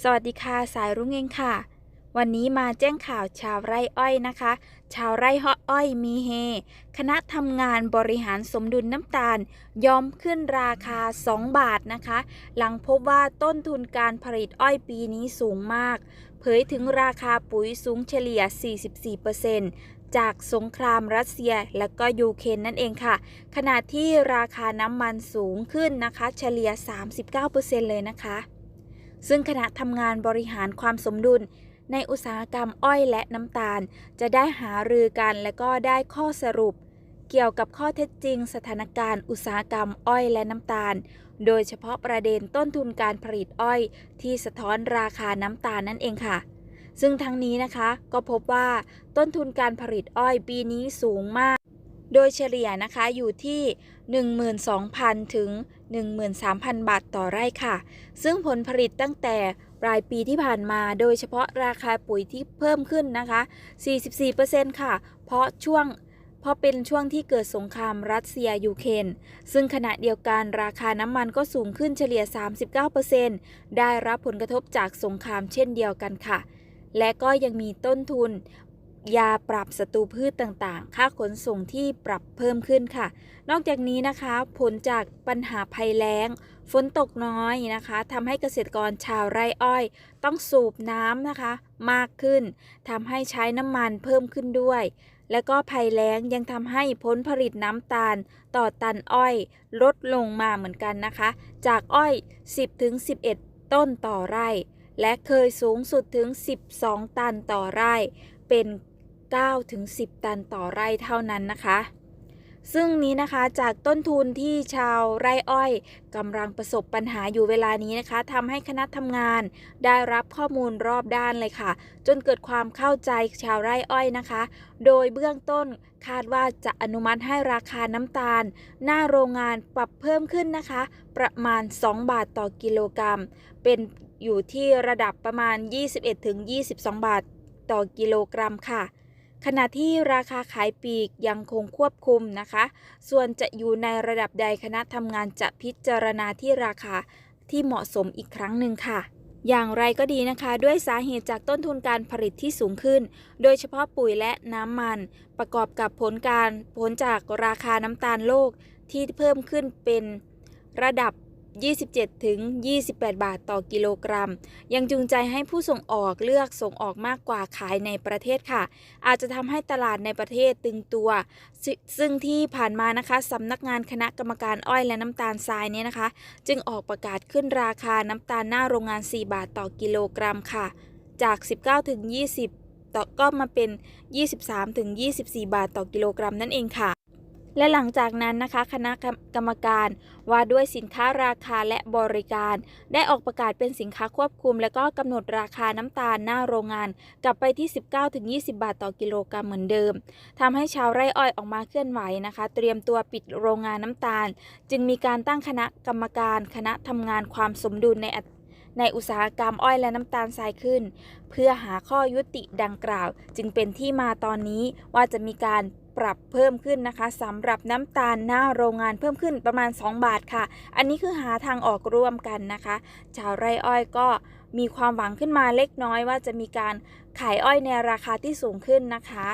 สวัสดีค่ะ สายรุ่งเองค่ะ วันนี้มาแจ้งข่าวชาวไร่อ้อยนะคะ ชาวไร่อ้อยมีเฮ คณะทำงานบริหารสมดุลน้ำตาล ยอมขึ้นราคา 2 บาทนะคะ หลังพบว่าต้นทุนการผลิตอ้อยปีนี้สูงมาก เผยถึงราคาปุ๋ยสูงเฉลี่ย 44%จากสงครามรัสเซียและก็ยูเครนนั่นเองค่ะ ขณะที่ราคาน้ำมันสูงขึ้นนะคะ เฉลี่ย 39%เลยนะคะ ซึ่งคณะทำงานบริหารความสมดุล ในอุตสาหกรรมอ้อยและน้ำตาล จะได้หารือกันและก็ได้ข้อสรุป เกี่ยวกับข้อเท็จจริง สถานการณ์อุตสาหกรรมอ้อยและน้ำตาล โดยเฉพาะประเด็นต้นทุนการผลิตอ้อย ที่สะท้อนราคาน้ำตาลนั่นเองค่ะซึ่งทั้งนี้นะคะก็พบว่าต้นทุนการผลิตอ้อยปีนี้สูงมาก โดยเฉลี่ยนะคะอยู่ที่ 12,000 ถึง 13,000 บาทต่อไร่ค่ะ ซึ่งผลผลิตตั้งแต่ปลายปีที่ผ่านมาโดยเฉพาะราคาปุ๋ยที่เพิ่มขึ้นนะคะ 44%ค่ะ เพราะช่วงเพราะเป็นช่วงที่เกิดสงครามรัสเซียยูเครนซึ่งขณะเดียวกันราคาน้ำมันก็สูงขึ้นเฉลี่ย 39%ได้รับผลกระทบจากสงครามเช่นเดียวกันค่ะ และก็ยังมีต้นทุน ยาปรับศัตรูพืชต่างๆ ค่าขนส่งที่ปรับเพิ่มขึ้นค่ะ นอกจากนี้นะคะ ผลจากปัญหาภัยแล้ง ฝนตกน้อยนะคะทำให้เกษตรกรชาวไร่อ้อย ต้องสูบน้ำนะคะ มากขึ้นทำให้ใช้น้ำมันเพิ่มขึ้นด้วย และก็ภัยแล้งยังทำให้ผลผลิตน้ำตาล ต่อตันอ้อย ลดลงมาเหมือนกันนะคะ จากอ้อย 10-11 ต้นต่อไร่ และเคยสูงสุดถึง 12 ตันต่อไร่ เป็น 9-10 ตันต่อไร่เท่านั้นนะคะ ซึ่งนี้นะคะจากต้นทุนที่ชาวไร่อ้อยกำลังประสบปัญหาอยู่เวลานี้นะคะทำให้คณะทำงาน ได้รับข้อมูลรอบด้านเลยค่ะ จนเกิดความเข้าใจชาวไร่อ้อยนะคะ โดยเบื้องต้นคาดว่าจะอนุมัติให้ราคาน้ำตาล หน้าโรงงานปรับเพิ่มขึ้นนะคะ ประมาณ 2 บาทต่อกิโลกรัม เป็นอยู่ที่ระดับประมาณ 21-22 บาทต่อกิโลกรัมค่ะ ขณะที่ราคาขายปลีกยังคงควบคุมนะคะ ส่วนจะอยู่ในระดับใดคณะทำงานจะพิจารณาที่ราคาที่เหมาะสมอีกครั้งหนึ่งค่ะอย่างไรก็ดีนะคะ ด้วยสาเหตุจากต้นทุนการผลิตที่สูงขึ้น โดยเฉพาะปุ๋ยและน้ำมัน ประกอบกับผลการผลจากราคาน้ำตาลโลกที่เพิ่มขึ้นเป็นระดับ 27 ถึง 28 บาทต่อกิโลกรัม ยังจูงใจให้ผู้ส่งออกเลือกส่งออกมากกว่าขายในประเทศค่ะ อาจจะทำให้ตลาดในประเทศตึงตัวซซึ่งที่ผ่านมานะคะสำนักงานคณะกรรมการอ้อยและน้ำตาลทรายเนี่ยนะคะ จึงออกประกาศขึ้นราคาน้ำตาลหน้าโรงงาน 4 บาทต่อกิโลกรัมค่ะ จาก 19 ถึง 20ต่อก็มาเป็น 23 ถึง 24 บาทต่อกิโลกรัมนั่นเองค่ะ และหลังจากนั้นนะคะคณะกรรมการว่าด้วยสินค้าราคาและบริการ ได้ออกประกาศเป็นสินค้าควบคุม และก็กำหนดราคาน้ำตาลหน้าโรงงาน กลับไปที่ 19-20 บาทต่อกิโลกรัมเหมือนเดิมทำให้ชาวไร่อ้อยออกมาเคลื่อนไหวนะคะ เตรียมตัวปิดโรงงานน้ำตาล จึงมีการตั้งคณะกรรมการ คณะทำงานความสมดุลในในอุตสาหกรรมอ้อยและน้ำตาลทรายขึ้น เพื่อหาข้อยุติดังกล่าว จึงเป็นที่มาตอนนี้ว่าจะมีการ ปรับเพิ่มขึ้นนะคะสำหรับน้ำตาลหน้าโรงงานเพิ่มขึ้นประมาณ 2 บาทค่ะ อันนี้คือหาทางออกร่วมกันนะคะ ชาวไร่อ้อยก็มีความหวังขึ้นมาเล็กน้อยว่าจะมีการขายอ้อยในราคาที่สูงขึ้นนะคะ